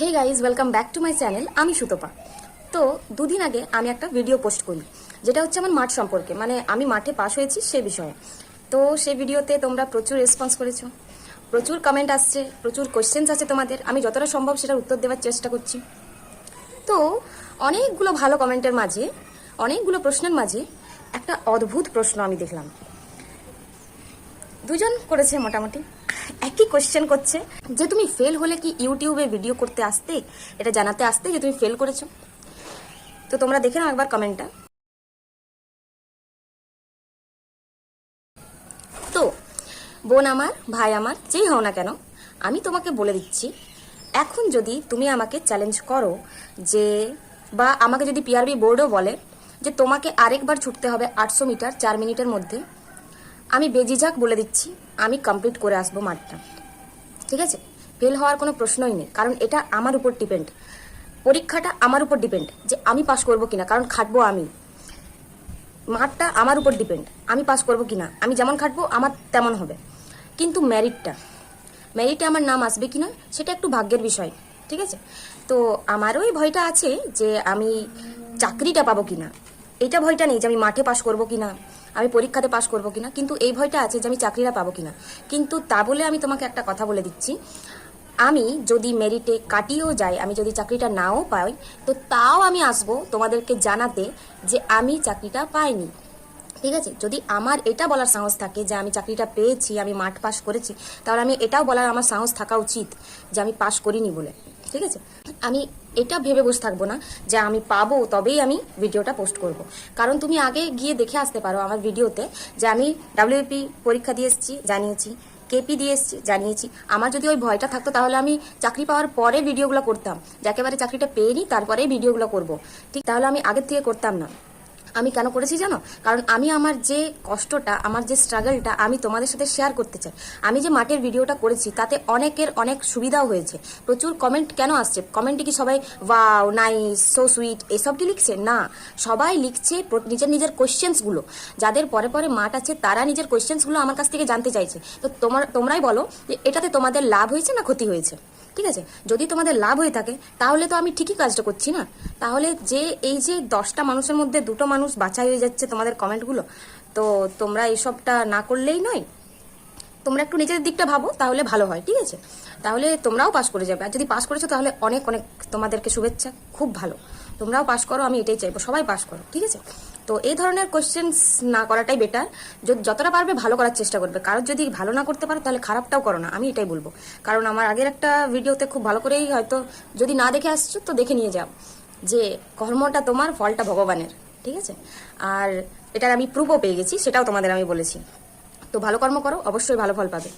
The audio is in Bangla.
Hey guys welcome back to my channel আমি সুতপা। তো দুদিন আগে আমি একটা ভিডিও পোস্ট করি, যেটা হচ্ছে আমার মাঠ সম্পর্কে। মানে আমি মাঠে পাশ হয়েছি সে বিষয়ে। তো সেই ভিডিওতে তোমরা প্রচুর রেসপন্স করেছ। প্রচুর কমেন্ট আসছে, প্রচুর কোয়েশ্চেন্স আছে তোমাদের। আমি যতটা সম্ভব সেটার উত্তর দেওয়ার চেষ্টা করছি। তো অনেকগুলো ভালো কমেন্টের মাঝে, অনেকগুলো প্রশ্নের মাঝে একটা অদ্ভুত প্রশ্ন আমি দেখলাম। দুজন করেছে মোটামুটি। একই কোশ্চেন করছে, যে তুমি ফেল হলে কি ইউটিউবে ভিডিও করতে আসতে? এটা জানাতে আসতে যে তুমি ফেল করেছ। তো তোমরা দেখে নাও একবার কমেন্টটা তো, বোন আমার, ভাই আমার, যেই হও না কেন, আমি তোমাকে বলে দিচ্ছি, এখন যদি তুমি আমাকে চ্যালেঞ্জ করো যে, বা আমাকে যদি পিআরবি বোর্ডও বলে যে তোমাকে আরেকবার ছুটতে হবে আটশো মিটার চার মিনিটের মধ্যে আমি বেজিঝাক বলে দিচ্ছি, আমি কমপ্লিট করে আসব মাঠটা। ঠিক আছে? ফেল হওয়ার কোনো প্রশ্নই নেই, কারণ এটা আমার উপর ডিপেন্ড পরীক্ষাটা আমার উপর ডিপেন্ড যে আমি পাস করব কিনা, কারণ খাটবো আমি। মাঠটা আমার উপর ডিপেন্ড আমি পাস করব কিনা। আমি যেমন খাটবো, আমার তেমন হবে। কিন্তু ম্যারিটটা ম্যারিটে আমার নাম আসবে কিনা সেটা একটু ভাগ্যের বিষয়। ঠিক আছে? তো আমারও এই ভয়টা আছে যে আমি চাকরিটা পাবো কিনা। এটা ভয়টা নেই যে আমি মাঠে পাশ করব কিনা। আমি পরীক্ষাতে পাশ করব কিনা, কিন্তু এই ভয়টা আছে যে আমি চাকরিটা পাবো কিনা। কিন্তু তা বলে আমি তোমাকে একটা কথা বলে দিচ্ছি। আমি যদি মেরিটে কাটিয়েও যাই, আমি যদি চাকরিটা নাও পাই, তো তাও আমি আসব তোমাদেরকে জানাতে যে আমি চাকরিটা পাইনি। ঠিক আছে? যদি আমার এটা বলার সাহস থাকে যে আমি চাকরিটা পেয়েছি, আমি মাঠ পাস করেছি, তাহলে আমি এটাও বলার আমার সাহস থাকা উচিত যে আমি পাশ করিনি বলে। ঠিক আছে? আমি এটা ভেবে বসে থাকব না যে আমি পাবো, তবেই আমি ভিডিওটা পোস্ট করব। কারণ তুমি আগে গিয়ে দেখে আসতে পারো আমার ভিডিওতে যে আমি ডাব্লিউপি পরীক্ষা দিয়ে এসেছি, জানিয়েছি কেপি দিয়ে এসছি, জানিয়েছি। আমার যদি ওই ভয়টা থাকতো তাহলে আমি চাকরি পাওয়ার পরে ভিডিওগুলো করতাম। যে একেবারে চাকরিটা পেয়ে নিই তারপরে ভিডিওগুলো করব। ঠিক, তাহলে আমি আগের থেকে করতাম না। আমি কেন করেছি জানো? কারণ আমি আমার যে কষ্টটা, আমার যে স্ট্রাগলটা আমি তোমাদের সাথে শেয়ার করতে চাই। আমি যে মাঠের ভিডিওটা করেছি, তাতে অনেকের অনেক সুবিধাও হয়েছে। প্রচুর কমেন্ট কেন আসছে? কমেন্টে কি সবাই ওয়াও নাইস সো সুইট এসবটি লিখছে? না। সবাই লিখছে নিজের নিজের কোয়েশ্চেন্সগুলো যাদের পরে পরে মাঠ আছে, তারা নিজের কোয়েশ্চেন্সগুলো আমার কাছ থেকে জানতে চাইছে। তো তোমার, তোমরাই বলো যে এটাতে তোমাদের লাভ হয়েছে না ক্ষতি হয়েছে? ঠিক আছে? যদি তোমাদের লাভ হয়ে থাকে, তাহলে তো আমি ঠিকই কাজটা করছি না। তাহলে যে, এই যে দশটা মানুষের মধ্যে দুটো মানুষ বাছাই হয়ে যাচ্ছে তোমাদের কমেন্টগুলো, তো তোমরা এসবটা না করলেই নয়। তোমরা একটু নিজের দিকটা ভাবো, তাহলে ভালো হয়, ঠিক আছে? তাহলে তোমরাও পাস করে যাবে। আর যদি পাস করেছ, তাহলে অনেক অনেক তোমাদেরকে শুভেচ্ছা, খুব ভালো। তোমরাও পাস করো, আমি এটাই চাইব, সবাই পাস করো, ঠিক আছে? তো এই ধরনের কোশ্চেন্স না করাটাই বেটার যতটা পারবে, ভালো করার চেষ্টা করবে। কারোর যদি ভালো না করতে পারো, তাহলে খারাপটাও করো না, আমি এটাই বলব। কারণ আমার আগের একটা ভিডিওতে খুব ভালো করেই হয়তো যদি না দেখে আসছো, তো দেখে নিয়ে যাও যে কর্মটা তোমার, ফলটা ভগবানের। ঠিক আছে? আর এটার আমি প্রুফও পেয়ে গেছি, সেটাও তোমাদের আমি বলেছি। তো ভালো কর্ম করো, অবশ্যই ভালো ফল পাবে।